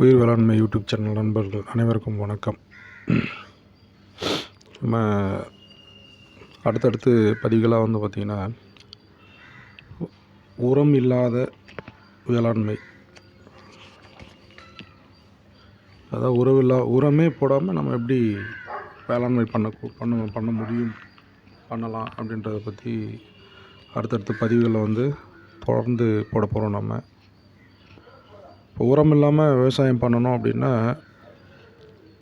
உயிர் வேளாண்மை YouTube channel நண்பர்கள் அனைவருக்கும் வணக்கம். நம்ம அடுத்தடுத்து பதிவுகளாக வந்து பார்த்திங்கன்னா உரம் இல்லாத வேளாண்மை. அதாவது உறவில்லா உரமே போடாமல் நம்ம எப்படி வேளாண்மை பண்ண பண்ண பண்ண முடியும் பண்ணலாம் அப்படின்றத பற்றி அடுத்தடுத்த பதிவுகளை வந்து தொடர்ந்து போட போகிறோம் நம்ம. இப்போ உரம் இல்லாமல் விவசாயம் பண்ணணும் அப்படின்னா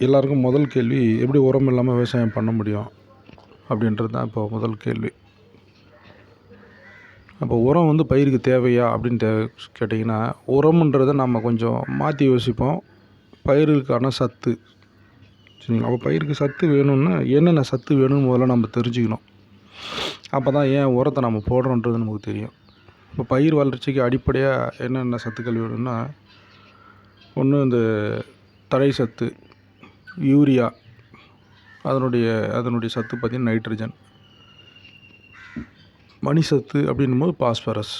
எல்லாருக்கும் முதல் கேள்வி எப்படி உரம் இல்லாமல் விவசாயம் பண்ண முடியும் அப்படின்றது தான் இப்போ முதல் கேள்வி. அப்போ உரம் வந்து பயிருக்கு தேவையா அப்படின்னு தே கேட்டிங்கன்னா உரம்ன்றதை நம்ம கொஞ்சம் மாற்றி யோசிப்போம். பயிருக்கான சத்து. சரிங்களா? அப்போ பயிருக்கு சத்து வேணும்னா என்னென்ன சத்து வேணும்னு முதல்ல நம்ம தெரிஞ்சுக்கணும். அப்போ தான் ஏன் உரத்தை நம்ம போடுறோன்றது நமக்கு தெரியும். இப்போ பயிர் வளர்ச்சிக்கு அடிப்படையாக என்னென்ன சத்துக்கள் வேணும்னா ஒன்று இந்த தழை சத்து யூரியா அதனுடைய அதனுடைய சத்து பார்த்திங்கன்னா நைட்ரஜன். மணி சத்து அப்படின்னும் போது பாஸ்பரஸ்.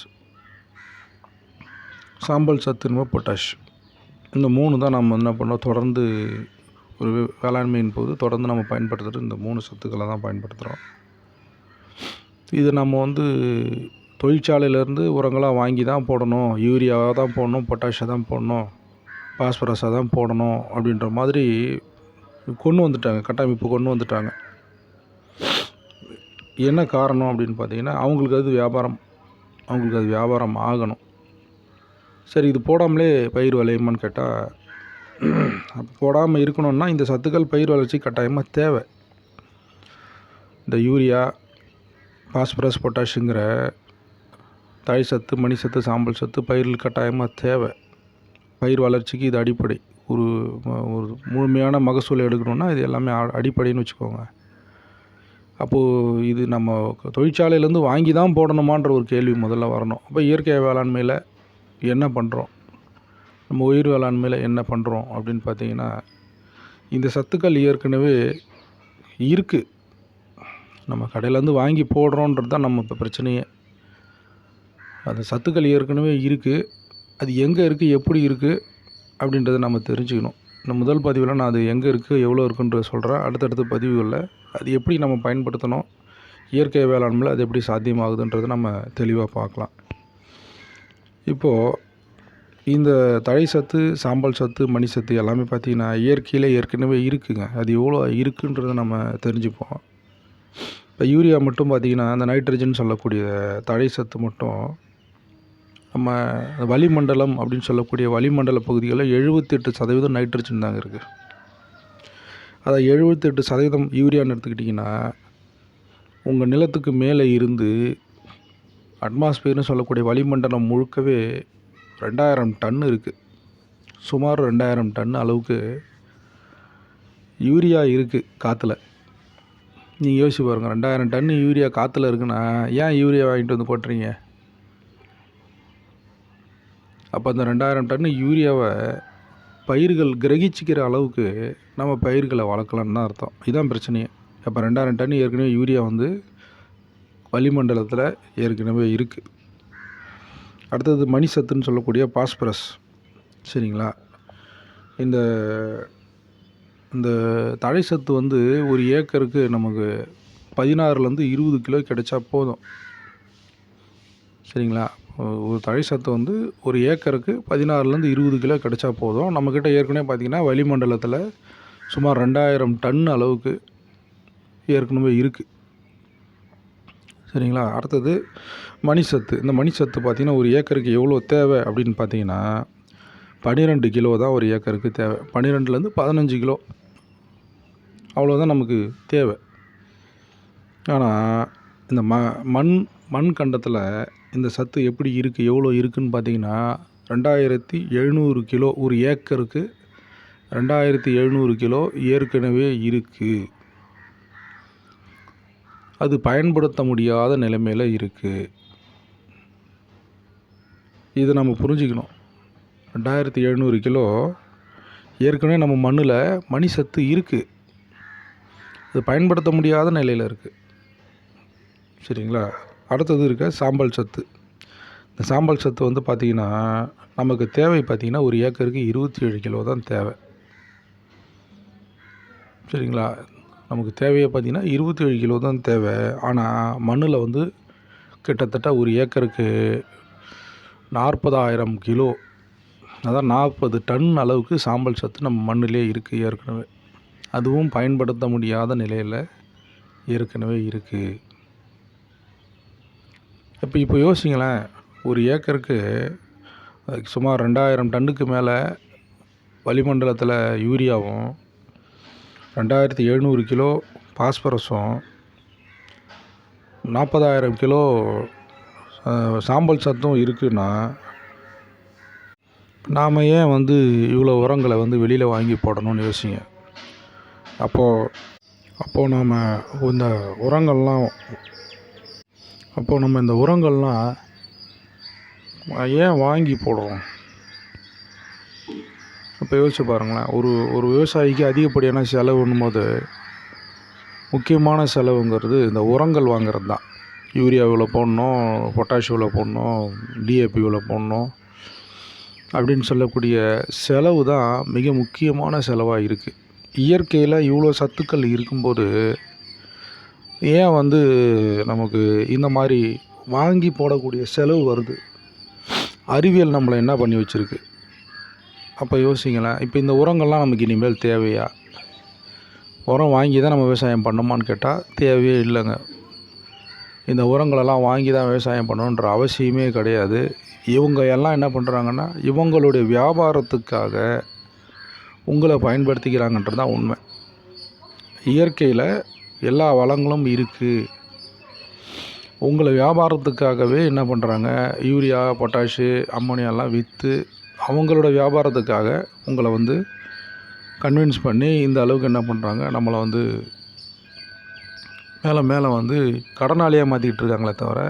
சாம்பல் சத்துன்னு பொட்டாஷ். இந்த மூணு தான் நம்ம என்ன பண்ணோம் தொடர்ந்து ஒரு வேளாண்மையின் போது தொடர்ந்து நம்ம பயன்படுத்துகிறது இந்த மூணு சத்துக்களை தான் பயன்படுத்துகிறோம் இது நம்ம வந்து தொழிற்சாலையிலேருந்து உரங்களாக வாங்கி தான் போடணும் யூரியாவாக தான் போடணும் பொட்டாஷை தான் போடணும். பாஸ்பரஸாக தான் போடணும் அப்படின்ற மாதிரி கொண்டு வந்துட்டாங்க கட்டமைப்பு கொண்டு வந்துட்டாங்க. என்ன காரணம் அப்படின்னு பார்த்தீங்கன்னா அவங்களுக்கு அது வியாபாரம் அவங்களுக்கு அது வியாபாரம் ஆகணும். சரி இது போடாமலே பயிர் விளையுமான்னு கேட்டால் அப்போ போடாமல் இருக்கணும்னா இந்த சத்துக்கள் பயிர் வளர்ச்சி கட்டாயமாக தேவை. இந்த யூரியா பாஸ்பரஸ் பொட்டாஷுங்கிற தாய் சத்து மணி சத்து சாம்பல் சத்து பயிர்கள் கட்டாயமாக தேவை. பயிர் வளர்ச்சிக்கு இது அடிப்படை. ஒரு ஒரு முழுமையான மகசூல் எடுக்கணும்னா இது எல்லாமே அடிப்படைன்னு வச்சுக்கோங்க. அப்போது இது நம்ம தொழிற்சாலையிலேருந்து வாங்கி தான் போடணுமான்ற ஒரு கேள்வி முதல்ல வரணும். அப்போ இயற்கை வேளாண்மையில் என்ன பண்ணுறோம் நம்ம உயிர் வேளாண்மையில் என்ன பண்ணுறோம் அப்படின்னு பார்த்தீங்கன்னா இந்த சத்துக்கள் ஏற்கனவே இருக்குது நம்ம கடையிலேருந்து வாங்கி போடுறோன்றது தான் நம்ம இப்போ பிரச்சனையே. அந்த சத்துக்கள் ஏற்கனவே இருக்குது அது எங்கே இருக்குது எப்படி இருக்குது அப்படின்றத நம்ம தெரிஞ்சுக்கணும். இந்த முதல் பதிவில் நான் அது எங்கே இருக்குது எவ்வளோ இருக்குன்ற சொல்கிறேன் அடுத்தடுத்த பதிவுகளில் அது எப்படி நம்ம பயன்படுத்தணும் இயற்கை வேளாண்மையில் அது எப்படி சாத்தியமாகுதுன்றதை நம்ம தெளிவாக பார்க்கலாம். இப்போது இந்த தழை சத்து சாம்பல் சத்து மணி சத்து எல்லாமே பார்த்திங்கன்னா இயற்கையில் ஏற்கனவே இருக்குதுங்க அது எவ்வளோ இருக்குன்றத நம்ம தெரிஞ்சுப்போம். இப்போ யூரியா மட்டும் பார்த்திங்கன்னா அந்த நைட்ரஜன் சொல்லக்கூடிய தழை சத்து மட்டும் நம்ம வளிமண்டலம் அப்படின்னு சொல்லக்கூடிய வளிமண்டல பகுதிகளில் எழுபத்தெட்டு சதவீதம் நைட்ரஜன் தாங்க இருக்குது அதை எழுபத்தெட்டு சதவீதம் யூரியான்னு எடுத்துக்கிட்டிங்கன்னா உங்கள் நிலத்துக்கு மேலே இருந்து அட்மாஸ்பியர்னு சொல்லக்கூடிய வளிமண்டலம் முழுக்கவே ரெண்டாயிரம் டன் இருக்குது சுமார் ரெண்டாயிரம் டன் அளவுக்கு யூரியா இருக்குது காற்றுல நீங்கள் யோசிச்சு பாருங்கள் ரெண்டாயிரம் டன் யூரியா காற்றுல இருக்குன்னா ஏன் யூரியா வாங்கிட்டு வந்து போட்டுறீங்க? அப்போ அந்த ரெண்டாயிரம் டன் யூரியாவை பயிர்கள் கிரகிச்சிக்கிற அளவுக்கு நம்ம பயிர்களை வளர்க்கலான்னு தான் அர்த்தம். இதுதான் பிரச்சனையே. அப்போ ரெண்டாயிரம் டன் ஏற்கனவே யூரியா வந்து வளிமண்டலத்தில் ஏற்கனவே இருக்குது அடுத்தது மணி சத்துன்னு சொல்லக்கூடிய பாஸ்பரஸ். சரிங்களா? இந்த இந்த தழை சத்து வந்து ஒரு ஏக்கருக்கு நமக்கு பதினாறுலேருந்து இருபது கிலோ கிடைச்சா போதும். சரிங்களா? ஒரு தழை சத்து வந்து ஒரு ஏக்கருக்கு பதினாறுலேருந்து இருபது கிலோ கிடைச்சா போதும். நம்மக்கிட்ட ஏற்கனவே பார்த்திங்கன்னா வளிமண்டலத்தில் சுமார் ரெண்டாயிரம் டன் அளவுக்கு ஏற்கனவே இருக்குது சரிங்களா? அடுத்தது மணிசத்து இந்த மணிசத்து பார்த்திங்கன்னா ஒரு ஏக்கருக்கு எவ்வளோ தேவை அப்படின்னு பார்த்தீங்கன்னா பன்னிரெண்டு கிலோ தான் ஒரு ஏக்கருக்கு தேவை. பன்னிரெண்டுலேருந்து பதினஞ்சு கிலோ. அவ்வளோதான் நமக்கு தேவை. ஆனால் இந்த ம மண் மண் கண்டத்தில் இந்த சத்து எப்படி இருக்குது எவ்வளோ இருக்குன்னு பார்த்தீங்கன்னா ரெண்டாயிரத்தி எழுநூறு கிலோ ஒரு ஏக்கருக்கு ரெண்டாயிரத்தி எழுநூறு கிலோ ஏற்கனவே இருக்குது அது பயன்படுத்த முடியாத நிலைமையில் இருக்குது இதை நம்ம புரிஞ்சுக்கணும். ரெண்டாயிரத்தி எழுநூறு கிலோ ஏற்கனவே நம்ம மண்ணில் மணி சத்து இருக்குது அது பயன்படுத்த முடியாத நிலையில் இருக்குது சரிங்களா? அடுத்தது இருக்க சாம்பல் சத்து. இந்த சாம்பல் சத்து வந்து பார்த்திங்கன்னா நமக்கு தேவை பார்த்திங்கன்னா ஒரு ஏக்கருக்கு இருபத்தி ஏழு கிலோ தான் தேவை. சரிங்களா? நமக்கு தேவையை பார்த்திங்கன்னா இருபத்தி ஏழு கிலோ தான் தேவை. ஆனால் மண்ணில் வந்து கிட்டத்தட்ட ஒரு ஏக்கருக்கு நாற்பதாயிரம் கிலோ அதான் நாற்பது டன் அளவுக்கு சாம்பல் சத்து நம்ம மண்ணிலே இருக்குது ஏற்கனவே. அதுவும் பயன்படுத்த முடியாத நிலையில் ஏற்கனவே இருக்குது இப்போ இப்போ யோசிங்களேன். ஒரு ஏக்கருக்கு சுமார் ரெண்டாயிரம் டன்னுக்கு மேலே வளிமண்டலத்தில் யூரியாவும் ரெண்டாயிரத்தி எழுநூறு கிலோ பாஸ்பரஸும் நாற்பதாயிரம் கிலோ சாம்பல் சத்தும் இருக்குன்னா நாம் ஏன் வந்து இவ்வளோ உரங்களை வந்து வெளியில் வாங்கி போடணும்னு யோசிங்க. அப்போது அப்போது நாம் இந்த உரங்கள்லாம் அப்போது நம்ம இந்த உரங்கள்லாம் ஏன் வாங்கி போடுறோம்? இப்போ யோசிச்சு பாருங்களேன். ஒரு ஒரு விவசாயிக்கு அதிகப்படியான செலவுன்னும் போது முக்கியமான செலவுங்கிறது இந்த உரங்கள் வாங்குறது தான். யூரியா இவ்வளோ போடணும் பொட்டாஷ் இவ்வளோ போடணும் டிஏபி இவ்வளோ போடணும் அப்படின்னு சொல்லக்கூடிய செலவு தான் மிக முக்கியமான செலவாக இருக்குது இயற்கையில் இவ்வளோ சத்துக்கள் இருக்கும்போது ஏன் வந்து நமக்கு இந்த மாதிரி வாங்கி போடக்கூடிய செலவு வருது? அறிவியல் நம்மளை என்ன பண்ணி வச்சுருக்கு? அப்போ யோசிங்களேன். இப்போ இந்த உரங்கள்லாம் நமக்கு இனிமேல் தேவையா? உரம் வாங்கி தான் நம்ம விவசாயம் பண்ணோமான்னு கேட்டால் தேவையே இல்லைங்க. இந்த உரங்களெல்லாம் வாங்கி தான் விவசாயம் பண்ணணுன்ற அவசியமே கிடையாது. இவங்க எல்லாம் என்ன பண்ணுறாங்கன்னா இவங்களுடைய வியாபாரத்துக்காக உங்களை பயன்படுத்திக்கிறாங்கன்றது தான் உண்மை. இயற்கையில் எல்லா வளங்களும் இருக்குது உங்களை வியாபாரத்துக்காகவே என்ன பண்ணுறாங்க யூரியா பொட்டாஷு அம்மோனியாலாம் விற்று அவங்களோட வியாபாரத்துக்காக உங்களை வந்து கன்வின்ஸ் பண்ணி இந்த அளவுக்கு என்ன பண்ணுறாங்க நம்மளை வந்து மேலே மேலே வந்து கடனாளியாக மாற்றிக்கிட்டு இருக்காங்களே தவிர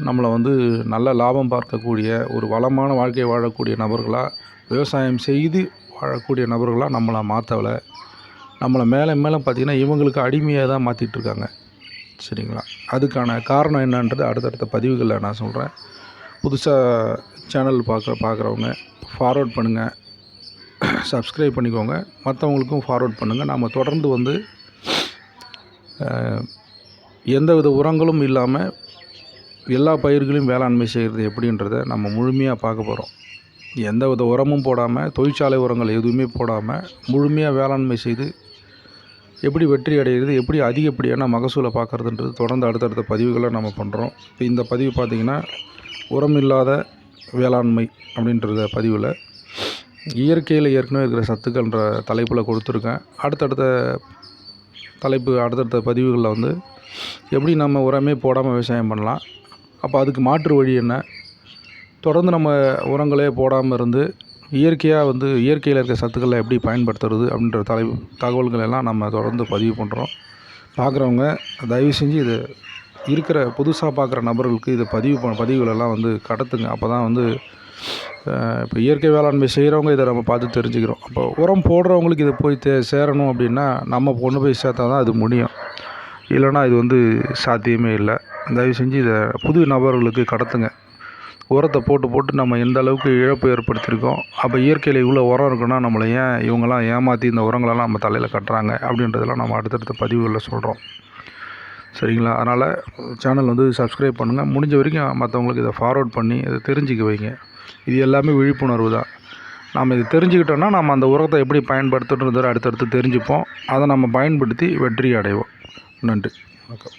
நம்மளை வந்து நல்ல லாபம் பார்க்கக்கூடிய ஒரு வளமான வாழ்க்கை வாழக்கூடிய நபர்களாக விவசாயம் செய்து வாழக்கூடிய நபர்களாக நம்மளை மாற்றலை நம்மளை மேலே மேலே பார்த்திங்கன்னா இவங்களுக்கு அடிமையாக தான் மாற்றிட்டு இருக்காங்க சரிங்களா? அதுக்கான காரணம் என்னன்றது அடுத்தடுத்த பதிவுகளில் நான் சொல்கிறேன். புதுசாக சேனல் பார்க்குற பார்க்குறவங்க ஃபார்வர்ட் பண்ணுங்கள் சப்ஸ்கிரைப் பண்ணிக்கோங்க. மற்றவங்களுக்கும் ஃபார்வர்ட் பண்ணுங்கள் நாம் தொடர்ந்து வந்து எந்தவித உரங்களும் இல்லாமல் எல்லா பயிர்களையும் வேளாண்மை செய்கிறது எப்படின்றத நம்ம முழுமையாக பார்க்க போகிறோம். எந்தவித உரமும் போடாமல் தொழிற்சாலை உரங்கள் எதுவுமே போடாமல் முழுமையாக வேளாண்மை செய்து எப்படி வெற்றி அடைகிறது எப்படி அதிகப்படியான மகசூலை பார்க்குறதுன்றது தொடர்ந்து அடுத்தடுத்த பதிவுகளை நம்ம பண்ணுறோம் இப்போ இந்த பதிவு பார்த்திங்கன்னா உரம் இல்லாத வேளாண்மை அப்படின்றத பதிவில் இயற்கையில் ஏற்கனவே இருக்கிற சத்துக்கள்ன்ற தலைப்பில் கொடுத்துருக்கேன். அடுத்தடுத்த தலைப்பு அடுத்தடுத்த பதிவுகளில் வந்து எப்படி நம்ம உரமே போடாமல் விவசாயம் பண்ணலாம் அப்போ அதுக்கு மாற்று வழி என்ன? தொடர்ந்து நம்ம உரங்களே போடாமல் இருந்து இயற்கையாக வந்து இயற்கையில் இருக்க சத்துக்களை எப்படி பயன்படுத்துறது அப்படின்ற தலை தகவல்கள் எல்லாம் நம்ம தொடர்ந்து பதிவு பண்ணுறோம் பார்க்குறவங்க தயவு செஞ்சு இது இருக்கிற புதுசாக பார்க்குற நபர்களுக்கு இதை பதிவு ப பதிவுகளெல்லாம் வந்து கடத்துங்க. அப்போ தான் வந்து இப்போ இயற்கை வேளாண்மை செய்கிறவங்க இதை நம்ம பார்த்து தெரிஞ்சுக்கிறோம். அப்போ உரம் போடுறவங்களுக்கு இதை போய் தே சேரணும் அப்படின்னா நம்ம கொண்டு போய் சேர்த்தா தான் அது முடியும். இல்லைன்னா இது வந்து சாத்தியமே இல்லை. தயவு செஞ்சு இதை புது நபர்களுக்கு கடத்துங்க. உரத்தை போட்டு போட்டு நம்ம எந்த அளவுக்கு இழப்பு ஏற்படுத்தியிருக்கோம் அப்போ இயற்கையில் இவ்வளோ உரம் இருக்குன்னா நம்மளை ஏன் இவங்கெல்லாம் ஏமாற்றி இந்த உரங்களெல்லாம் நம்ம தலையில் கட்டுறாங்க அப்படின்றதெல்லாம் நம்ம அடுத்தடுத்த பதிவுகளில் சொல்கிறோம் சரிங்களா? அதனால் சேனல் வந்து சப்ஸ்கிரைப் பண்ணுங்கள் முடிஞ்ச வரைக்கும் மற்றவங்களுக்கு இதை ஃபார்வர்ட் பண்ணி இதை தெரிஞ்சுக்க வைங்க. இது எல்லாமே விழிப்புணர்வு தான். நாம் இதை தெரிஞ்சுக்கிட்டோன்னா நம்ம அந்த உரத்தை எப்படி பயன்படுத்துன்றதை அடுத்தடுத்து தெரிஞ்சுப்போம். அதை நம்ம பயன்படுத்தி வெற்றி அடைவோம். நன்றி. வணக்கம்.